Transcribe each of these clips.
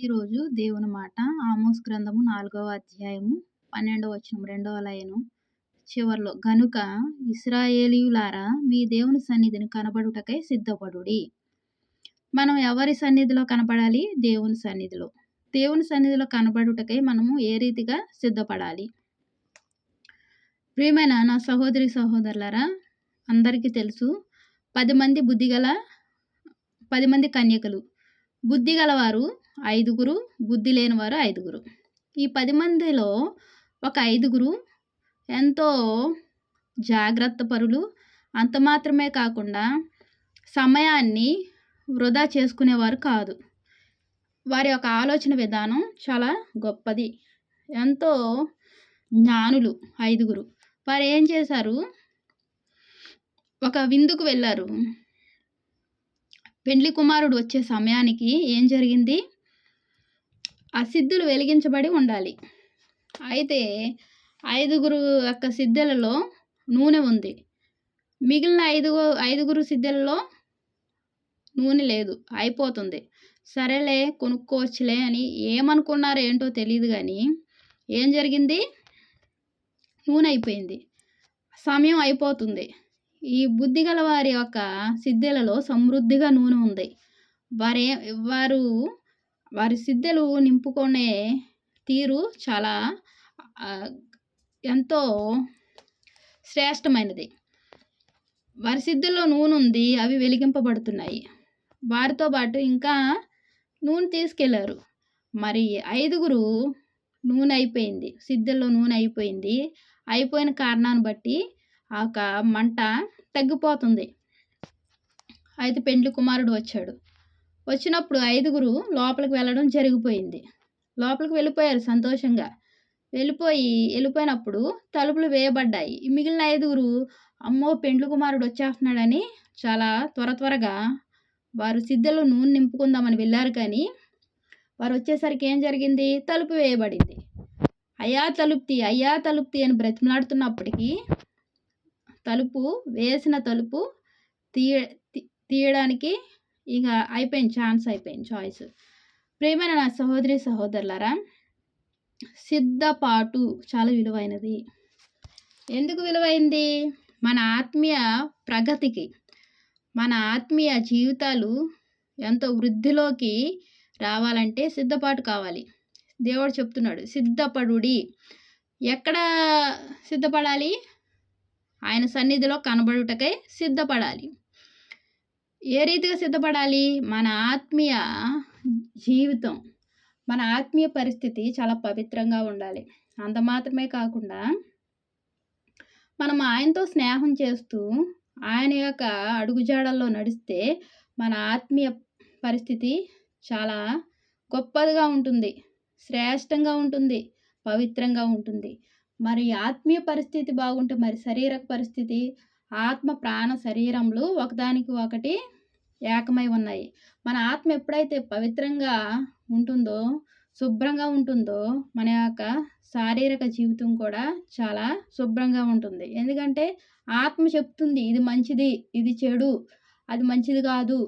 ఈరోజు దేవుని మాట. ఆమోస్ గ్రంథము నాలుగవ అధ్యాయము పన్నెండవ వచనం రెండవ లయను చివర్లో. గనుక ఇస్రాయేలీయులారా మీ దేవుని సన్నిధిని కనబడుటకై సిద్ధపడుడి. మనం ఎవరి సన్నిధిలో కనపడాలి? దేవుని సన్నిధిలో. దేవుని సన్నిధిలో కనబడుటకై మనము ఏ రీతిగా సిద్ధపడాలి? ప్రియమైన నా సహోదరి సహోదరులారా అందరికీ తెలుసు పది మంది బుద్ధిగల పది మంది కన్యకలు. బుద్ధి గలవారు ఐదుగురు బుద్ధి లేని వారు ఐదుగురు. ఈ పది మందిలో ఒక ఐదుగురు ఎంతో జాగ్రత్త పరులు. అంత మాత్రమే కాకుండా సమయాన్ని వృధా చేసుకునేవారు కాదు. వారి యొక్క ఆలోచన విధానం చాలా గొప్పది. ఎంతో జ్ఞానులు ఐదుగురు. వారు ఏం చేశారు? ఒక విందుకు వెళ్ళారు. పెండ్లి కుమారుడు వచ్చే సమయానికి ఏం జరిగింది? ఆ వెలిగించబడి ఉండాలి. అయితే ఐదుగురు యొక్క సిద్ధులలో నూనె ఉంది. మిగిలిన ఐదు ఐదుగురు సిద్ధులలో నూనె లేదు. అయిపోతుంది. సరేలే కొనుక్కోవచ్చులే అని ఏమనుకున్నారో ఏంటో తెలియదు కానీ ఏం జరిగింది? నూనె అయిపోయింది. సమయం అయిపోతుంది. ఈ బుద్ధి గల వారి యొక్క సిద్ధులలో సమృద్ధిగా నూనె ఉంది. వారే వారు వారి సిద్ధలు నింపుకునే తీరు చాలా ఎంతో శ్రేష్టమైనది. వారి సిద్ధుల్లో నూనె ఉంది అవి వెలిగింపబడుతున్నాయి. వారితో పాటు ఇంకా నూనె తీసుకెళ్ళారు. మరి ఐదుగురు నూనె అయిపోయింది సిద్ధుల్లో నూనె అయిపోయింది అయిపోయిన కారణాన్ని బట్టి ఆ యొక్క మంట తగ్గిపోతుంది. అయితే పెండ్లి కుమారుడు వచ్చాడు. వచ్చినప్పుడు ఐదుగురు లోపలికి వెళ్ళడం జరిగిపోయింది. లోపలికి వెళ్ళిపోయారు సంతోషంగా. వెళ్ళిపోయి వెళ్ళిపోయినప్పుడు తలుపులు వేయబడ్డాయి. మిగిలిన ఐదుగురు అమ్మో పెండ్లు కుమారుడు వచ్చేస్తున్నాడని చాలా త్వర త్వరగా వారు సిద్ధలో నూనె నింపుకుందామని వెళ్ళారు కానీ వారు వచ్చేసరికి ఏం జరిగింది? తలుపు వేయబడింది. అయ్యా తలుపుతి అయ్యా తలుపుతి అని బ్రతిమలాడుతున్నప్పటికీ తలుపు వేసిన తలుపు తీయ తీయడానికి ఇక అయిపోయింది ఛాన్స్ అయిపోయింది చాయిస్ ప్రేమైన నా సహోదరి సహోదరులారా సిద్ధపాటు చాలా విలువైనది. ఎందుకు విలువైంది? మన ఆత్మీయ ప్రగతికి మన ఆత్మీయ జీవితాలు ఎంతో వృద్ధిలోకి రావాలంటే సిద్ధపాటు కావాలి. దేవుడు చెప్తున్నాడు సిద్ధపడుడి. ఎక్కడ సిద్ధపడాలి? ఆయన సన్నిధిలో కనబడుటకై సిద్ధపడాలి. ఏ రీతిగా సిద్ధపడాలి? మన ఆత్మీయ జీవితం మన ఆత్మీయ పరిస్థితి చాలా పవిత్రంగా ఉండాలి. అంత మాత్రమే కాకుండా మనం ఆయనతో స్నేహం చేస్తూ ఆయన యొక్క అడుగుజాడల్లో నడిస్తే మన ఆత్మీయ పరిస్థితి చాలా గొప్పదిగా ఉంటుంది శ్రేష్టంగా ఉంటుంది పవిత్రంగా ఉంటుంది. మరి ఆత్మీయ పరిస్థితి బాగుంటే మరి శరీర పరిస్థితి ఆత్మ ప్రాణ శరీరంలో ఒకదానికి ఒకటి ఏకమై ఉన్నాయి. మన ఆత్మ ఎప్పుడైతే పవిత్రంగా ఉంటుందో శుభ్రంగా ఉంటుందో మన యొక్క శారీరక జీవితం కూడా చాలా శుభ్రంగా ఉంటుంది. ఎందుకంటే ఆత్మ చెప్తుంది ఇది మంచిది ఇది చెడు అది మంచిది కాదు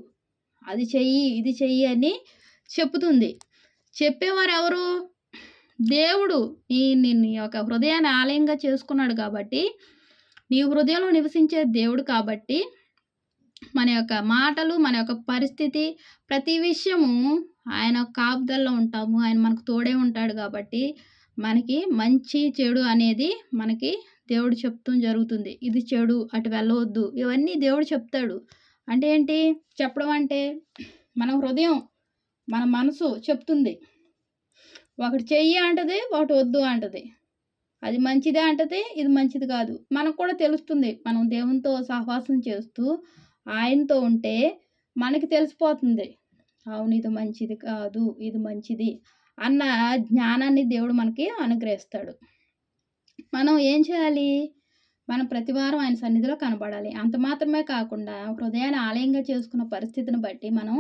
అది చెయ్యి ఇది చెయ్యి అని చెప్తుంది. చెప్పేవారు ఎవరు దేవుడు నీ నీ యొక్క హృదయాన్ని ఆలయంగా చేసుకున్నాడు కాబట్టి నీ హృదయంలో నివసించే దేవుడు కాబట్టి మన యొక్క మాటలు మన యొక్క పరిస్థితి ప్రతి విషయము ఆయన కాపుదల్లో ఉంటాము. ఆయన మనకు తోడే ఉంటాడు కాబట్టి మనకి మంచి చెడు అనేది మనకి దేవుడు చెప్తూ జరుగుతుంది. ఇది చెడు అటు వెళ్ళవద్దు. ఇవన్నీ దేవుడు చెప్తాడు. అంటే ఏంటి? చెప్పడం అంటే మన హృదయం మన మనసు చెప్తుంది. ఒకటి చెయ్యి అంటది ఒకటి వద్దు అంటది. అది మంచిదే అంటది ఇది మంచిది కాదు. మనకు కూడా తెలుస్తుంది. మనం దేవునితో సహవాసం చేస్తూ ఆయనతో ఉంటే మనకి తెలిసిపోతుంది అవును ఇది మంచిది కాదు ఇది మంచిది అన్న జ్ఞానాన్ని దేవుడు మనకి అనుగ్రహిస్తాడు. మనం ఏం చేయాలి? మనం ప్రతివారం ఆయన సన్నిధిలో కనబడాలి. అంత మాత్రమే కాకుండా హృదయాన్ని ఆలయంగా చేసుకున్న పరిస్థితిని బట్టి మనం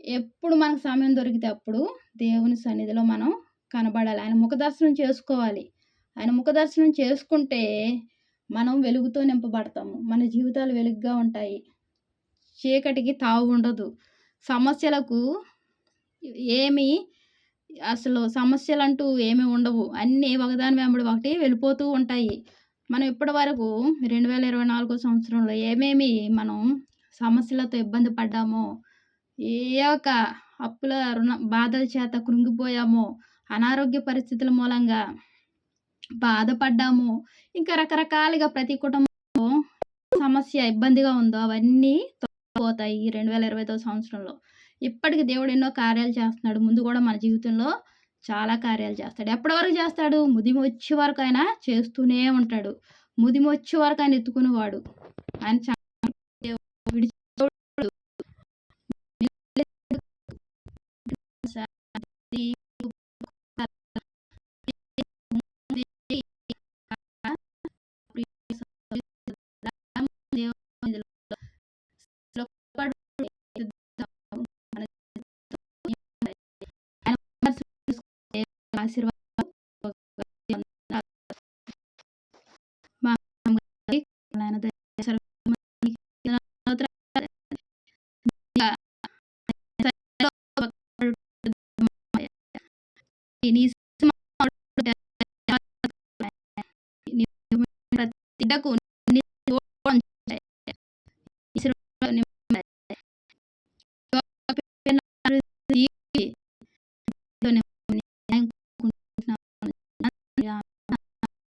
ఎప్పుడు మనకు సమయం దొరికితే అప్పుడు దేవుని సన్నిధిలో మనం కనబడాలి. ఆయన ముఖదర్శనం చేసుకోవాలి. ఆయన ముఖదర్శనం చేసుకుంటే మనం వెలుగుతో నింపబడతాము. మన జీవితాలు వెలుగుగా ఉంటాయి. చీకటికి తావు ఉండదు సమస్యలకు ఏమి అసలు సమస్యలంటూ ఏమీ ఉండవు. అన్నీ ఒకదాని వెంబడి ఒకటి వెళ్ళిపోతూ ఉంటాయి. మనం ఇప్పటి వరకు 2024 సంవత్సరంలో ఏమేమి మనం సమస్యలతో ఇబ్బంది పడ్డామో, ఏ ఒక అప్పుల రుణ బాధల చేత కృంగిపోయామో, అనారోగ్య పరిస్థితుల మూలంగా బాధపడ్డామో, ఇంకా రకరకాలుగా ప్రతి కుటుంబం సమస్య ఇబ్బందిగా ఉందో అవన్నీ పోతాయి ఈ 2025 సంవత్సరంలో. ఇప్పటికి దేవుడు ఎన్నో కార్యాలు చేస్తున్నాడు. ముందు కూడా మన జీవితంలో చాలా కార్యాలు చేస్తాడు. ఎప్పటి వరకు చేస్తాడు? ముదిమొచ్చే వరకు ఆయన చేస్తూనే ఉంటాడు. ముదిమొచ్చే వరకు ఆయన ఎత్తుకునేవాడు. ఆయన ఆశీర్వాదం మా ఆయన దయ నీ ప్రతి బిడ్డకు